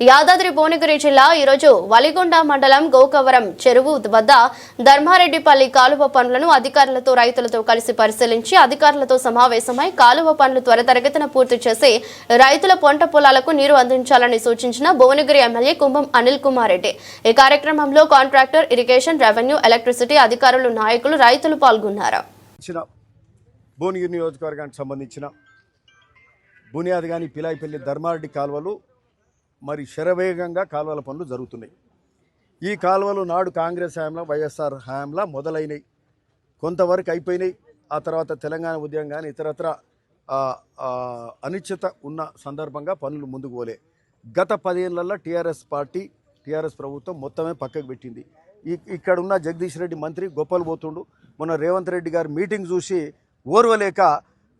యాదాద్రి భువనగిరి జిల్లా ఈరోజు వలిగొండ మండలం గోకవరం చెరువు వద్ద ధర్మారెడ్డిపల్లి కాలువ పనులను అధికారులతో రైతులతో కలిసి పరిశీలించి అధికారులతో సమావేశమై కాలువ పనులు త్వరతరగతిన పూర్తి చేసి రైతుల పంట పొలాలకు నీరు అందించాలని సూచించిన భువనగిరి ఎమ్మెల్యే కుంభం అనిల్ కుమార్ రెడ్డి. ఈ కార్యక్రమంలో కాంట్రాక్టర్ ఇరిగేషన్ రెవెన్యూ ఎలక్ట్రిసిటీ అధికారులు నాయకులు రైతులు పాల్గొన్నారు. భువనగిరి నియోజకవర్గానికి సంబంధించిన బునియాది కానీ పిలాయిపల్లి ధర్మారెడ్డి కాలువలు మరి శరవేగంగా కాలువల పనులు జరుగుతున్నాయి. ఈ కాలువలు నాడు కాంగ్రెస్ హయాంలో వైఎస్ఆర్ హయాంలో మొదలైనవి కొంతవరకు అయిపోయినాయి. ఆ తర్వాత తెలంగాణ ఉద్యమం కానీ ఇతరత్ర అనిశ్చిత ఉన్న సందర్భంగా పనులు ముందుకు పోలే. గత పదేళ్ళలో టీఆర్ఎస్ పార్టీ టీఆర్ఎస్ ప్రభుత్వం మొత్తమే పక్కకు పెట్టింది. ఇక్కడ ఉన్న జగదీష్ రెడ్డి మంత్రి గొప్పలు పోతుండు. మొన్న రేవంత్ రెడ్డి గారి మీటింగ్ చూసి ఓర్వలేక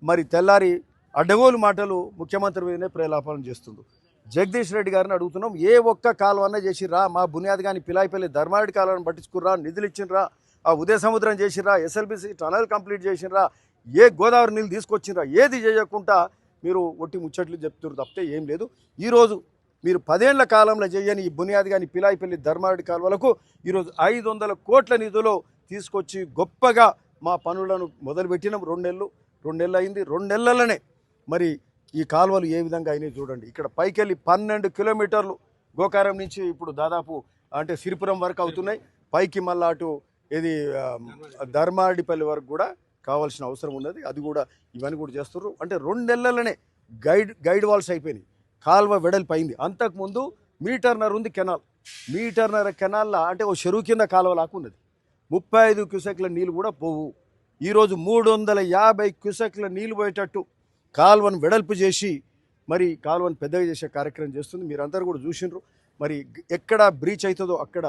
మరి తెల్లారి అడ్డగోలు మాటలు ముఖ్యమంత్రి మీదనే ప్రేలాపన చేస్తుండు. జగదీష్ రెడ్డి గారిని అడుగుతున్నాం ఏ ఒక్క కాలువన్న చేసిర్రా మా బునియాద్ కానీ పిలాయిపల్లి ధర్మారెడ్డి కాలువను పట్టించుకుర్రా నిధులు ఇచ్చిండ్రా ఆ ఉదయ సముద్రం చేసిర్రా ఎస్ఎల్బిసి టనల్ కంప్లీట్ చేసిర్రా ఏ గోదావరి నీళ్ళు తీసుకొచ్చిండ్రా ఏది చేయకుండా మీరు ఒట్టి ముచ్చట్లు చెప్తున్నారు తప్పితే ఏం లేదు. ఈరోజు మీరు పదేళ్ళ కాలంలో చేయని ఈ బునియాద్ కానీ పిలాయిపల్లి ధర్మారెడ్డి కాలువలకు ఈరోజు ఐదు వందల కోట్ల నిధులు తీసుకొచ్చి గొప్పగా మా పనులను మొదలుపెట్టినాం. రెండు నెలలు రెండు నెలలు అయింది. రెండు నెలలనే మరి ఈ కాలువలు ఏ విధంగా అయినాయి చూడండి. ఇక్కడ పైకెళ్ళి పన్నెండు కిలోమీటర్లు గోకారం నుంచి ఇప్పుడు దాదాపు అంటే సిరిపురం వరకు అవుతున్నాయి. పైకి మళ్ళా అటు ఇది ఆ, ధర్మారెడ్డిపల్లి వరకు కూడా కావాల్సిన అవసరం ఉన్నది. అది కూడా ఇవన్నీ కూడా చేస్తున్నారు అంటే రెండు నెలలనే గైడ్ గైడ్ వాల్స్ అయిపోయినాయి. కాలువ వెడల్పు అయింది అంతకుముందు మీటర్నర్ ఉంది కెనాల్. మీటర్నర్ కెనాల్లో అంటే ఓ చెరువు కింద కాలువ లాగా ముప్పై ఐదు క్యూసెక్ల నీళ్ళు కూడా పోవు. ఈరోజు మూడు వందల యాభై క్యూసెక్ల నీళ్ళు పోయేటట్టు కాల్వను వెడల్పు చేసి మరి కాల్వను పెద్దగా చేసే కార్యక్రమం చేస్తుంది. మీరందరూ కూడా చూసిండ్రు మరి ఎక్కడ బ్రీచ్ అవుతుందో అక్కడ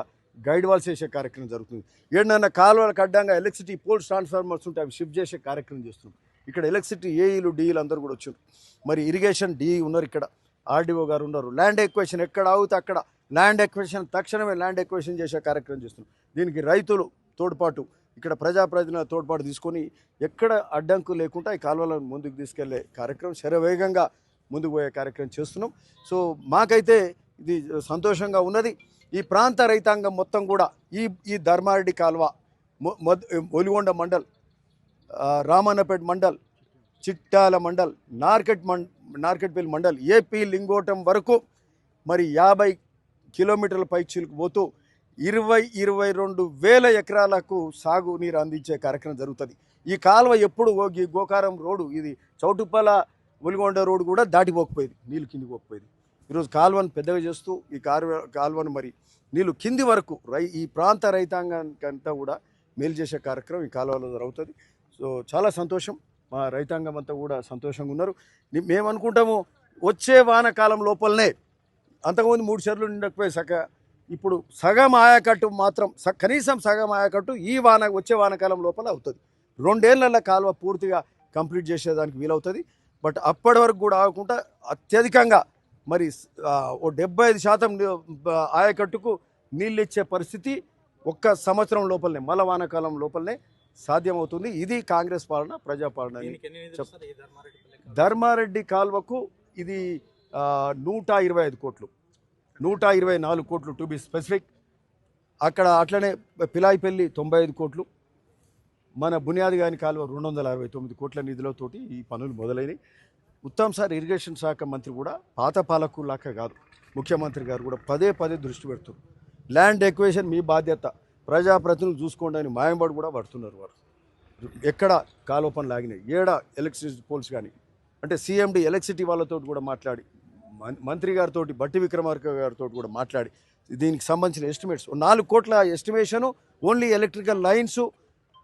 గైడ్ వాల్స్ చేసే కార్యక్రమం జరుగుతుంది. ఏడన్నా కాలువలకు అడ్డంగా ఎలక్ట్రిసిటీ పోల్స్ ట్రాన్స్ఫార్మర్స్ ఉంటే అవి షిఫ్ట్ చేసే కార్యక్రమం చేస్తున్నాం ఇక్కడ ఎలక్ట్రిసిటీ ఏఈలు డీఈలు అందరూ కూడా వచ్చారు మరి ఇరిగేషన్ డిఈ ఉన్నారు ఇక్కడ. ఆర్డీఓ గారు ఉన్నారు. ల్యాండ్ ఎక్వేషన్ ఎక్కడ ఆగితే అక్కడ. ల్యాండ్ ఎక్వేషన్ తక్షణమే ల్యాండ్ ఎక్వేషన్ చేసే కార్యక్రమం చేస్తున్నాం దీనికి రైతులు తోడ్పాటు ఇక్కడ ప్రజాప్రతినిధుల తోడ్పాటు తీసుకొని ఎక్కడ అడ్డంకు లేకుండా ఈ కాలువలను ముందుకు తీసుకెళ్ళే కార్యక్రమం శరవేగంగా ముందుకు పోయే కార్యక్రమం చేస్తున్నాం. సో మాకైతే ఇది సంతోషంగా ఉన్నది. ఈ ప్రాంత రైతాంగం మొత్తం కూడా ఈ ఈ ధర్మారెడ్డి కాలువ ఒలిగొండ మండల్ రామన్నపేట మండల్ చిట్టాల మండల్ నార్కెట్ మం నార్కెట్పల్లి మండల్ ఏపీ లింగోటం వరకు మరి యాభై కిలోమీటర్ల పైచీలకు పోతూ ఇరవై ఇరవై రెండు వేల ఎకరాలకు సాగు నీరు అందించే కార్యక్రమం జరుగుతుంది. ఈ కాలువ ఎప్పుడు ఈ గోకారం రోడ్డు ఇది చౌటుప్పల ఒలిగొండ రోడ్డు కూడా దాటిపోకపోయేది నీళ్ళు కిందికి పోకపోయేది. ఈరోజు కాలువను పెద్దగా చేస్తూ ఈ కాలువ కాలువను మరి నీళ్ళు కింది వరకు రై ఈ ప్రాంత రైతాంగానికి అంతా కూడా మేలు చేసే కార్యక్రమం ఈ కాలువలో జరుగుతుంది. సో చాలా సంతోషం. మా రైతాంగం అంతా కూడా సంతోషంగా ఉన్నారు. మేము అనుకుంటాము వచ్చే వానకాలం లోపలనే అంతకుముందు మూడు చెర్లు నిండకపోయి సక ఇప్పుడు సగం ఆయకట్టు మాత్రం స- కనీసం సగం ఆయకట్టు ఈ వాన వచ్చే వానకాలం లోపల అవుతుంది. రెండేళ్ళ కాలువ పూర్తిగా కంప్లీట్ చేసేదానికి వీలవుతుంది. బట్ అప్పటి వరకు కూడా ఆగకుండా అత్యధికంగా మరి ఓ డెబ్బై ఐదు శాతం ఆయకట్టుకు నీళ్ళు ఇచ్చే పరిస్థితి ఒక్క సంవత్సరం లోపలనే మళ్ళా వానాకాలం లోపలనే సాధ్యమవుతుంది. ఇది కాంగ్రెస్ పాలన ప్రజాపాలన? ధర్మారెడ్డి కాల్వకు ఇది నూట ఇరవై ఐదు కోట్లు. నూట ఇరవై నాలుగు కోట్లు టు బి స్పెసిఫిక్ అక్కడ అట్లనే పిలాయిపల్లి తొంభై ఐదు కోట్లు. మన బునియాది గాని కాలువ రెండు వందల అరవై తొమ్మిది కోట్ల నిధులతోటి ఈ పనులు మొదలైనవి ఉత్తమ్ సార్ ఇరిగేషన్ శాఖ మంత్రి కూడా పాత పాలకు కాదు. ముఖ్యమంత్రి గారు కూడా పదే పదే దృష్టి పెడుతున్నారు. ల్యాండ్ ఎక్వేషన్ మీ బాధ్యత. ప్రజాప్రతినిధులు చూసుకోండి అని మాయంబడి కూడా పడుతున్నారు వారు. ఎక్కడ కాలువ పనులు ఆగినాయి? ఏడా ఎలక్ట్రిసిటీ పోల్స్ కానీ? అంటే సీఎండి ఎలక్ట్రిసిటీ వాళ్ళతో కూడా మాట్లాడి మంత్రి గారితో బట్టి విక్రమార్క గారితో కూడా మాట్లాడి దీనికి సంబంధించిన ఎస్టిమేట్స్ నాలుగు కోట్ల ఎస్టిమేషను ఓన్లీ ఎలక్ట్రికల్ లైన్స్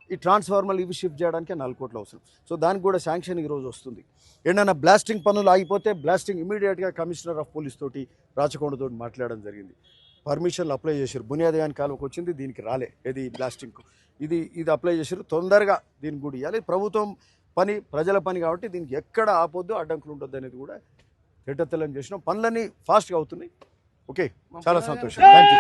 ఈ ట్రాన్స్ఫార్మర్లు ఇవి షిఫ్ట్ చేయడానికి నాలుగు కోట్లు అవసరం. సో దానికి కూడా శాంక్షన్ ఈరోజు వస్తుంది. ఏంటన్నా బ్లాస్టింగ్ పనులు ఆగిపోతే బ్లాస్టింగ్ ఇమీడియట్గా కమిషనర్ ఆఫ్ పోలీస్ తోటి రాచకొండతో మాట్లాడడం జరిగింది. పర్మిషన్లు అప్లై చేశారు. బునియాది గాని వచ్చింది దీనికి రాలే. ఇది బ్లాస్టింగ్కు? ఇది ఇది అప్లై చేశారు. తొందరగా దీనికి కూడా ఇవ్వాలి. ప్రభుత్వం పని ప్రజల పని కాబట్టి దీనికి ఎక్కడ ఆపొద్దు అడ్డంకులు ఉండొద్దు అనేది కూడా తెట్టతెల్లం చేసినాం. పనులన్నీ ఫాస్ట్గా అవుతున్నాయి. ఓకే. చాలా సంతోషం. Thank you